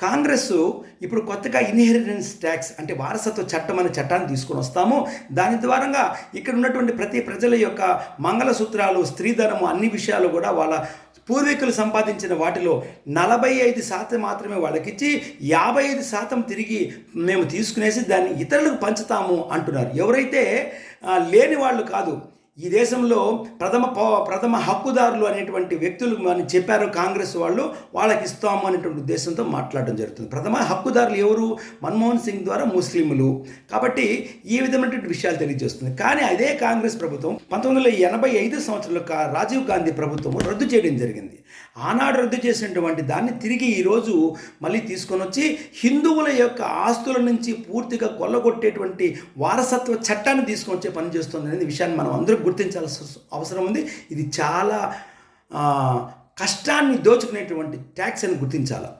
కాంగ్రెస్ ఇప్పుడు కొత్తగా inheritance tax అంటే వారసత్వ చట్టం అనే చట్టాన్ని తీసుకొని వస్తాము. దాని ద్వారంగా ఇక్కడ ఉన్నటువంటి ప్రతి ప్రజల యొక్క మంగళసూత్రాలు స్త్రీధనము అన్ని విషయాలు కూడా వాళ్ళ పూర్వీకులు సంపాదించిన వాటిలో నలభై ఐదు శాతం మాత్రమే వాళ్ళకిచ్చి యాభై ఐదు శాతం తిరిగి మేము తీసుకునేసి దాన్ని ఇతరులకు పంచుతాము అంటున్నారు. ఎవరైతే లేని వాళ్ళు కాదు ఈ దేశంలో ప్రథమ పౌ- ప్రథమ హక్కుదారులు అనేటువంటి వ్యక్తులు అని చెప్పారు కాంగ్రెస్ వాళ్ళు వాళ్ళకి ఇస్తాము అనేటువంటి ఉద్దేశంతో మాట్లాడడం జరుగుతుంది. ప్రథమ హక్కుదారులు ఎవరు? మన్మోహన్ సింగ్ ద్వారా ముస్లింలు. కాబట్టి ఈ విధమైనటువంటి విషయాలు తెలియజేస్తుంది. కానీ అదే కాంగ్రెస్ ప్రభుత్వం పంతొమ్మిది వందల ఎనభై ఐదు సంవత్సరంలో రాజీవ్ గాంధీ ప్రభుత్వం రద్దు చేయడం జరిగింది. ఆనాడు రద్దు చేసినటువంటి దాన్ని తిరిగి ఈరోజు మళ్ళీ తీసుకొని వచ్చి హిందువుల యొక్క ఆస్తుల నుంచి పూర్తిగా కొల్లగొట్టేటువంటి వారసత్వ చట్టాన్ని తీసుకొని వచ్చే పని చేస్తుంది అనేది విషయాన్ని మనం అందరూ గుర్తించాల్సిన అవసరం ఉంది. ఇది చాలా కష్టాన్ని దోచుకునేటువంటి ట్యాక్స్ అని గుర్తించాలి.